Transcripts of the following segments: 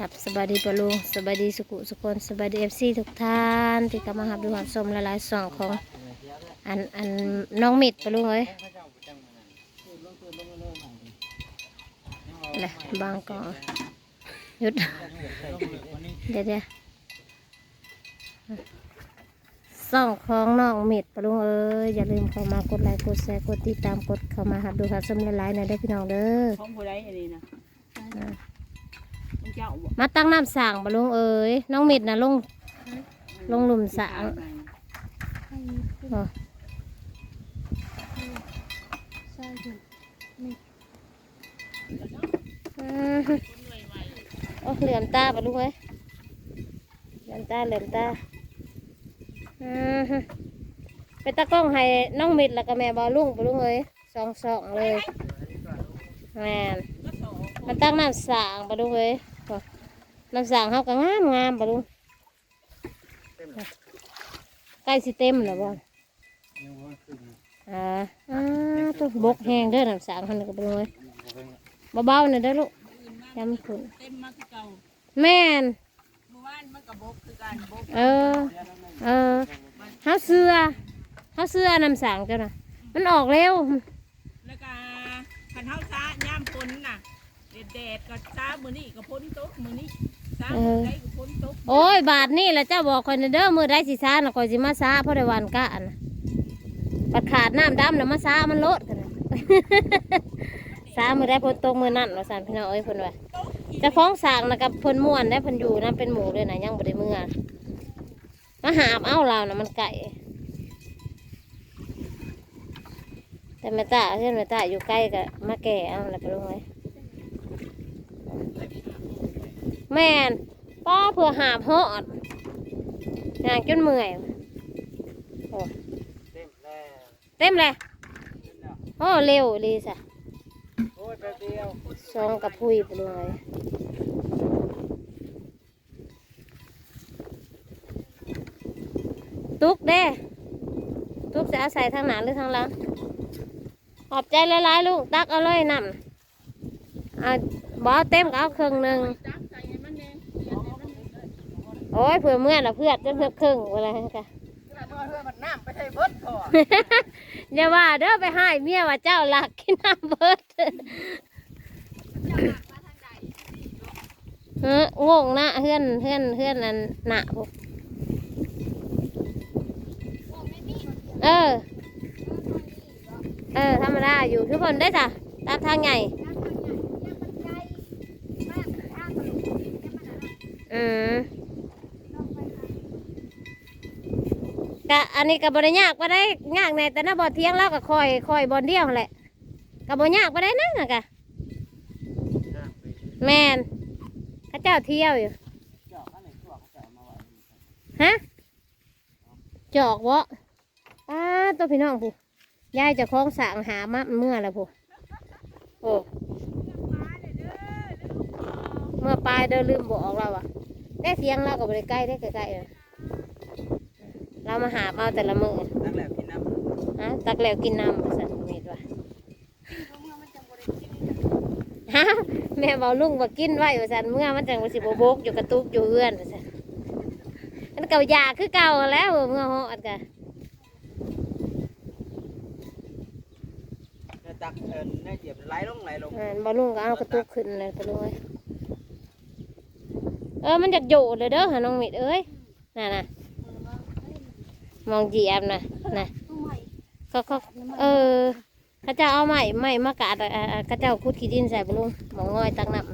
กับสบายดีปะลุงสบายดีสุขุสุคนสบายดีเอฟซีทุกท่านที่กำลังหับดูหันชมละลายๆสองของอันอันน้องมิดปะลุงเอ้ยแหละบางกองหยุดเดี๋ยวเดี๋ยวส่องของน้องมิดปะลุงเอ้ยอย่าลืมเข้ามากดไลค์กดแชร์กดติดตามกดเข้ามาหับดูหันชมละลายๆหน่อยได้อพี่น้องเด้อของผู้ใดอันนี้นะอ่ามัน เจ้าบ่มาตั้งน้ำสางปะลุงเอ้ยน้องมิดนะลง ลงหลุมสระอ๋ออืมโอ้เหลื่อมตาปะลุงเอ้ยเหลื่อมตาเหลื่อมตาอืมไปตะกล้องให้น้องมิดแล้วก็แม่บอลุงปะลุงเอ้ยสองสองเลยแม่นมันตั้งน้ำสางปะลุงเอ้ย โอ้น้ำสางเขาก็งามงามปะลุงใกล้สิเต็มแล้วบ่อ่าอ่าตัวบกแห้งเด้อน้ำสางคนก็ไปเลยเบาๆหน่อยเด้อลูกยำขุนเต็มมาคือเก่าแม่นเมื่อวานมันก็บกคือกันเออ เออเฮาเสือเฮาเสือน้ำสางเจ้าน่ะมันออกเร็วแล้วก็คันเฮาซาย่ามฝนน่ะ แดดๆก็ซามื้อนี้ก็พ้นตกมื้อนี้ซามื้อใดก็พ้นตกโอ้ยบาทนี่แหละเจ้าบอกคอยน่ะเด้อมือได้สิซาน่ะคอยสิมาซาเพราะได้วันกะน่ะปัดขาดน้ำดำแล้วมาซามันลดกันน่ะซามือได้พ้นตกมือนั่นว่าสันพี่น้องเอ้ยเพิ่นว่าตกเจะคล้าของสร้างนะกับเพิ่นม่วนได้เพิ่นอยู่นะเป็นหมูด้วยนะยังบ่ได้เมื่อมาหาบเอาเรานะมันไก่แต่แม่ตาเพื่อนแม่ตาอยู่ใกล้กับมาแก่เอาแล้วไปลงไว้ แม่นป้อเพื่อหาบหอดย่างจนเมื่อยโอ้เต็มแล้วเต็มเลยโอ้เร็วลีสะโอ้ยแป๊บเดียวซองกับพุยไปลงไว้ตุกเด้ตุกจะอาศัยทางหนาหรือทางหลังขอบใจหลายๆลูก ตักเอาเลยนำอ่าบอเต็มก็เอาครึ่งหนึ่ง โอ้ยเผื่อเมื่อน่ะเพื่อจนเพื่อครึ่งอะไรค่ะเมื่อเพื่อมันน้ำไปให้เบิดก่อนอย่าว่าเด้อไปให้เมียว่าเจ้าหลักกินน้ำเบิดเฮ้งงนะเฮือนเฮือนเฮือนนั่นหนะพวกเออ เออธรรมดาอยู่ทุกคนได้จ้ะตามทางไงอืม กะอันนี้กับบริยากก็ได้ยากในแต่หน้าบ่อเที่ยงเราก็คอยคอยบอลเดียวแหละกับบริยากก็ได้นะนะกะแมนเข้าเจ้าเที่ยวอยู่เจาะเขาะเอามาไว้ฮะจอกวะอ้าตัวพี่น้องผู้ยายจะคล้องสางหามาเมื่อแล้วผู้โอ้เมื่อปลายเดินลืมบอกเราอะได้เสียงเรากับบริใกล้ได้ใกล้ๆเลย เรามาหาเอาแต่ละมือตั้งแล้วกินน้ฮะตักแล้วกินน้ำมาสั่นเม็ดว่ะฮะแม่บอกลุงว่ากินไว้ว่าสั่นเมื่อมันจังว่าสิบโบกอยู่กระตุกอยู่เอื้อนว่าสั่นมันเก่ายาคือเก่าแล้วเมื่อหอดกะำเนี่ยตักเอินได้เหยียบไหลลงไหลลงอ่าบอลุงก็เอากระตุกขึ้นเลยไปเลยเออมันอยากอยู่เลยเด้อหาน้องมิดเอ้ยน่ะน่ะ มองจีแอบน่ะน่ะเขาเขาเออเขาเจ้าเอาไม้ไม้มากาดอะอะอะเขาเจ้าคุดขี้ดินใส่บลุงหมองง่อยตักน้ำ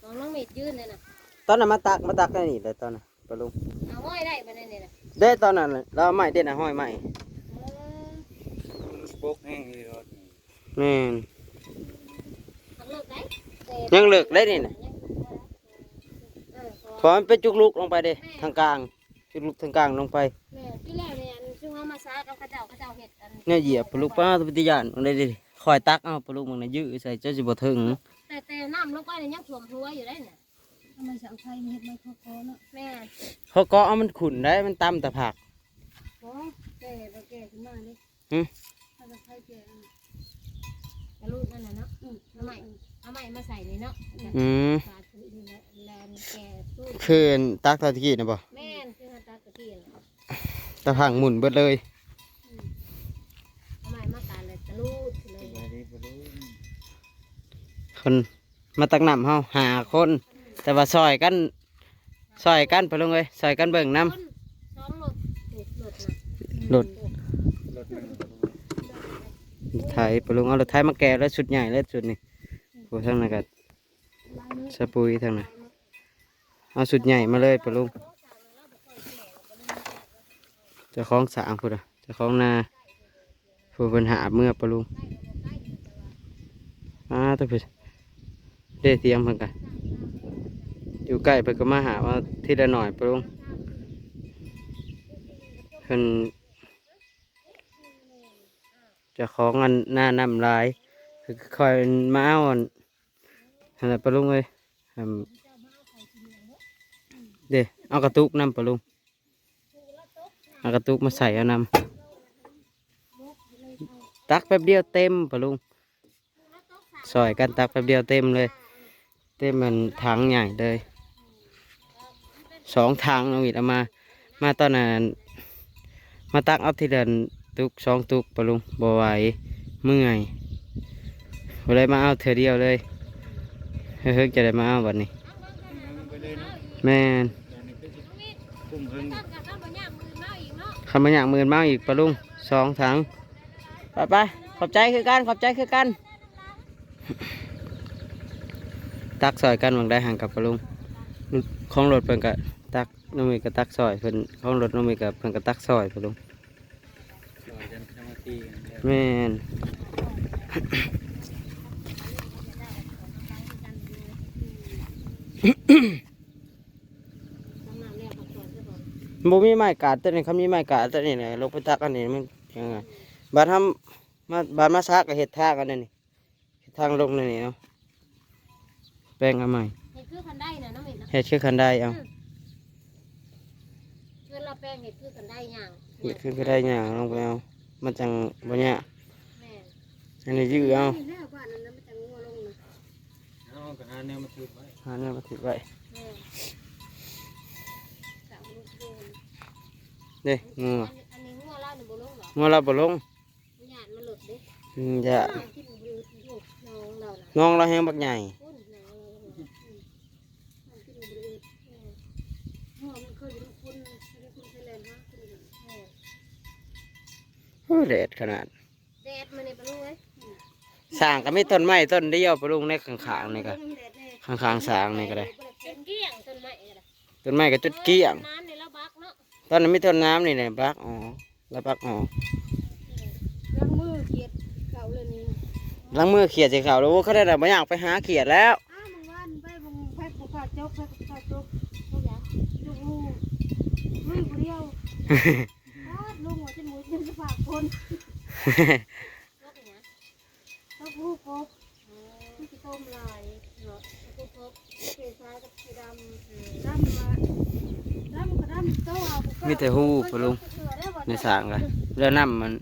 ของน้องเม็ดยืนเลยนะตอนนั้นมาตักมาตักได้นี่เลยตอนนั้นปะลุงเอาห้อยได้ปะเนี่ยนะได้ตอนนั้นเลยเราเอาไม้เด็ดนะห้อยไม้เออปุ๊กแห้งเลยรถแม่นเอาเลิกได้ยังเลิกได้นี่นะเออพอเพราะมันเป็นจุกลุกลงไปเด้ทางกลาง จุกลุกทางกลางลงไปแม่ที่แล้วเนี่ยอันช่วงเอามาซากับเข้าเจ้าเข้าเจ้าเห็ดอันเนี่ยเหยียบปะลุกป้าตุปฏิญาณมันได้ดิคอยตักเอาปะลุกมันนะยื้อใส่เจ้าสิบ่ถึงแต่แต่น้ำลงไปเนี่ยยังถ่วมหัวอยู่ได้เนี่ยทำไมสังไทยมีเฮ็ดไม่พอพอเนาะแม่เขาก็เอามันขุนได้มันตำแต่ผักโอ้แก่ไปแก่ขึ้นมาเลยหึถ้าจะไทยแก่ระลูกนั่นน่ะเนาะเอาใหม่เอาใหม่มาใส่นี่เนาะอืมสาธุนี่ แหละแลนแก่ตู้คือตักตะกี้นะบ่แม่นคือฮัตตากะเทียนตะพังหมุนเบิดเลยเอาใหม่มาการเลยตะลูกเลยสบายดีปะลุงคนมาตักน้ำเฮาหาคน แต่ว่าซอยกันซอยกันไปลงเลยซอยกันเบิ่งน้คนสองรถถูกรถนะำรถรถหนึ่งปะลุงรถไทยไปลงเอารถไทยมาแก่แล้วชุดใหญ่แล้วชุดนี้โอ้ทางนั้นก็ สปุยทางนั้นเอาชุดใหญ่มาเลยไปลุงจะคล้องสางพุ่นอะจะคล้องนาผู้ปัญหาเมื่อไปลุงอ่าตัวพุ่นเด้เตรียมเพิ่นกันอยู่ใกล้เพิ่นก็มาหาว่าทีละหน่อยไปลุงเพิ่นจะของอันหน้านำลายคือคอยมาเอา อันอะไรปะลุงเลยอืมเด้เอากระตุกน้ำปะลุงเอากระตุกมาใส่เอาน้ำตักแป๊บเดียวเต็มปะลุงซอยกันตักแป๊บเดียวเต็มเลย เต็มมันถังใหญ่เลยสองถังน้องอิดเอามา มาตอนนั้นมาตักเอาทีเดินตุกสองตุกปะลุงบ่ไหวเมื่อยบ่ได้มาเอาเธอเดียวเลย เฮ้ยจะได้มาเอาวันนี้เลยเนาะแม่นตอนนี้ก็สิคุ้มเพิ่งตั้งกับตั้งบางอย่างมือมากเนมาอย่างหมื่นมาอีกปะลุงสองถังไปไปขอบใจคือกันขอบใจคือกัน ตักซอยกันหวังได้ห่างกับปะลุงของรถเพิ่นกะตักน้องมีกะตักซอยเพิ่นของรถน้องมีกะเพิ่นกะตักซอยปะลุงซอยกันสมาล้วแม่น ต้องน้ำแรกกั บส่วนซะก่อนบ่มีไม้กาดตัวนี้เขามีไม้กาดตัวนี้เลยลงไปตักอันนี้มันยังไงบาดทำมาบาดมาซักกับเห็ดทางกันนี่เฮ็ดทางลงนี่เนาะแป้งเอาใหม่เห็ดคือคันได้นะน้องเห็ดนะเฮ็ดชื่อคันได้เอาเพื่อนเราแป้งเห็ดคือคันได้ย่างเฮ็ดขึ้นก็ได้หยังลงไปเอามันจังบ่ยากแม่อันนี้ยื้อเอา นี่แน่บ้านนั้นมันจะงัวลงนะ เอากระหาแนวมาถือไว้หาเนี่ยมาติดไว้แม่สาวลูกโดนเด้งัวอันอันนี้งัวล่าหนึ่งบ่ลงหรองัวเราบ่ลงหยาดมันหลุดเด้อืมอย่ากินบืดลูกน้องเราน่ะน้องเราแฮงบักใหญ่พุ่นน้องเราน่ะอืมมันกินบืดแม่หัวมันเคยอยู่พุ่นไม่ได้พุ่นไทยแลนด์ฮะพุ่นแม่โอ้ยแดดขนาดแดดมันนี่ปะลุงเอ้ย สร้างก็มีต้นไม้ต้นเดียวปะลุงในข้างๆนี่ก็ข้างๆสร้างนี่ก็ได้จนเกลี้ยงต้นไม้ก็ได้ต้นไม้ก็จุดเกลี้ยงน้ำในแล้วบักเนาะตอนนั้นมีต้นน้ำนี่แหละบักอ๋อแล้วบักอ๋อล้างมือเกียดเก่าเลยนี่ล้างมือเขียดใส่ขาวแล้วโอ้เขาได้แต่ไม่อยากไปหาเขียดแล้วอ้าวมึงวันไปมึงไปกูขาดจกไปกูขาดจกเขาอยากจกลูกลุยคนเดียวอ้าวลุงหัวจะหมูจะฝากคนจกเนี่ยจกลูกกบที่ต้ มลายเนาะจกกบเกลือซ้ายกับเกลือดำดำมาดำก็ดำโตเอามีแต่หูปะลุงในสางกันแล้วน้ำมัน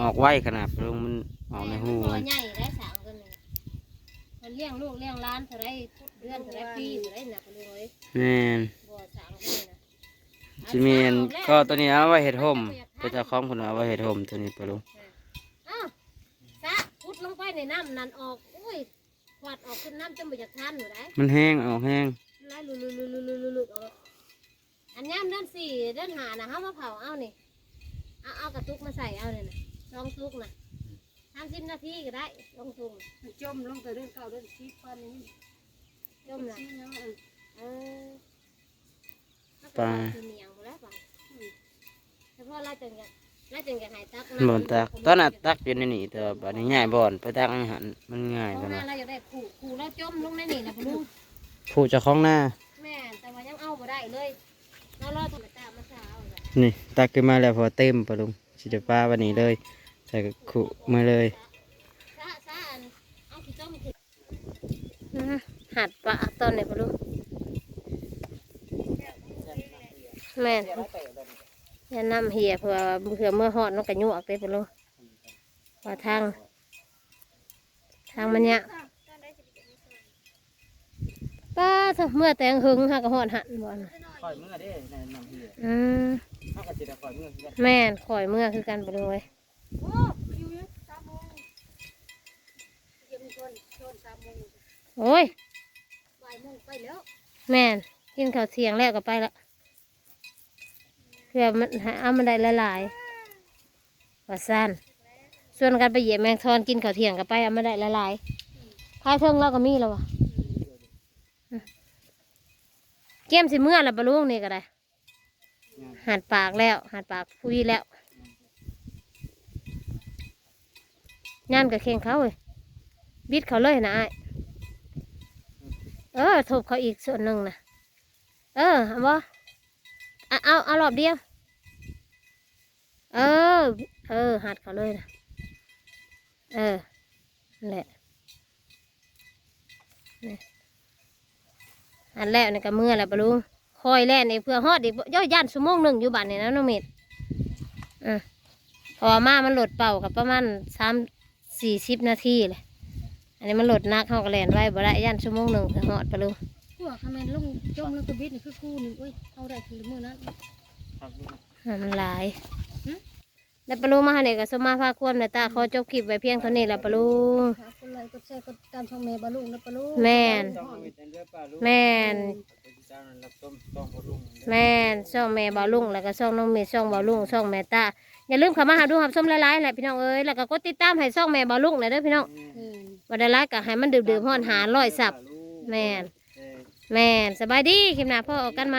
ออกไวขนาดปะลุงมันออกในหูมัมันนใหญ่ได้สามกันเลยมันเลี้ยงลูกเลี้ยงล้านเท่าไรเดือนเท่าไรปีเท่าไรน่ะปะลุงเอ้ยแม่นบ่สามกันเลยนะจะมีอันก็ตัวนี้เอาไว้เห็ดห่มตัวเจ้าของคนเอาไว้เห็ดห่มตัวนี้ปะลุงอ้าวสะพุดลงไปในน้ำนั่นออก อุ้ย ขวาดออกขึ้นน้ำจนบ่อยากทานหนูได้มันแห้งออกแห้งไล่ลุลุลุลุลุลุลุเอาอันย่ามเดือนสี่เดือนหานะเฮามาเผาเอานี่เอาเอากระตุกมาใส่เอาเนี่ยนะลองตุกนะสามสิบนาทีก็ได้ลองตุกจมลงแต่เรื่องเก่าเรื่องชีพปันนี้จมนะชียังเออเออปลาคือเหนียวแล้วปลาเฉพาะไล่จังกัน ไล่จังกันหายตักบอนตักตอนนั้นตักอยู่ในนี่แต่ว่าบัดนี้ง่ายบอนไปตักอาหารมันง่ายเพไปราะหน่ว่าอยเราอยากได้ขู่ขู่เราจมลงในนี่นะพ่อลุงผู้เจ้าของหน้าแม่แต่ว่ายังเอาบ่ได้เลยเรารอตัวตามาเช้าเลยนี่ตักขึ้นมาแล้วพอเต็มปะลุงสิเดป้าวันนี้เลยใส่ขุมาเลยซาซาอันเอาขี้ต้มขึ้นหัดปลาตอนไหนพ่อลุงแม่นอ ย่านำเหียเผื่อเผื่อเมื่อหอดน้องกระยุกเต้พ่อลุงว่าทาง ทางมันเนี่ยป้าเถอะเมื่อแต่งหึงหากระหอดหันบ่นะข่อยเมื่อเด้ในน้ำพี่อืมถ้ากระติดข่อยเมื่อคือกันแม่นข่อยเมื่อคือกันไปเลยโอ้คิวเนี่ยสามโมงเย็นชนชนสามโมงโอ้ยบ่ายโมงไปแล้วแม่นกินข้าวเที่ยงแล้วก็ไปละเพื่อมันเอามันได้หลายว่าสั้นส่วนกันไปเหยียบแมงทอนกินข้าวเที่ยงก็ไปเอามาได้หลายพายเทิงเราก็มีแล้ววะเกมสิเมื่อละบะลุงนี่ก็ได้หัดปากแล้วหัดปากคุยแล้วงานกับเข่งเขาเลยบิดเขาเลยนะไอ้เออทุบเขาอีกส่วนหนึ่งนะเออเอาบ่ เอาเอาเอารอบเดียว เออ เออ หัดเขาเลยนะเออนั่นแหละนี่อันแรกนี่ก็เมื่อแหล้วปะลุงคอยแล่นนี่เพื่อฮอดอีกย่อยย่านชั่วโมงหนึ่งอยู่บ้านนี่นะน้องเมดอะพอมามันหลดเป่ากับประมาณสามสี่สิบนาทีเลยอันนี้มันหลดนักเขาก็แล่นไว้บ่ได้ย่านชั่วโมงหนึ่งเพื่อฮอดปะลุง วกคาแมนลงจมแล้วก็บิดนี่คือคู่หนึ่งเว้ยเอาได้คือมือนั้นอะมันหลายแล้วปะลุงมาหาเนี่ยก็สมมาพาควมในตาขอจบคลิปไว้เพียงเท่านี้แหละปะลุงฝากกดไลค์กดแชร์กดติดตามช่องแม่บาลูกนะปะลูกแม่นต้องเอาไว้แต่เรือป่าลูกแม่นไปที่เจ้านั้นรับต้มต้องบ่ลุงแม่นช่องแม่บาลุงแล้วก็ช่องน้องเมย์ช่องบาลุงช่องแม่ตาอย่าลืมเข้ามาหาดูหับส้มหลายๆแหละพี่น้องเอ้ยแล้วก็กดติดตามให้ช่องแม่บาลุงหน่อยเด้อพี่น้องเออวันใดไลฟ์ก็ให้มันดื่มๆห้อนหาร้อยสับแม่น แม่นสบายดีคลิปหน้าพ่อออกกันไหม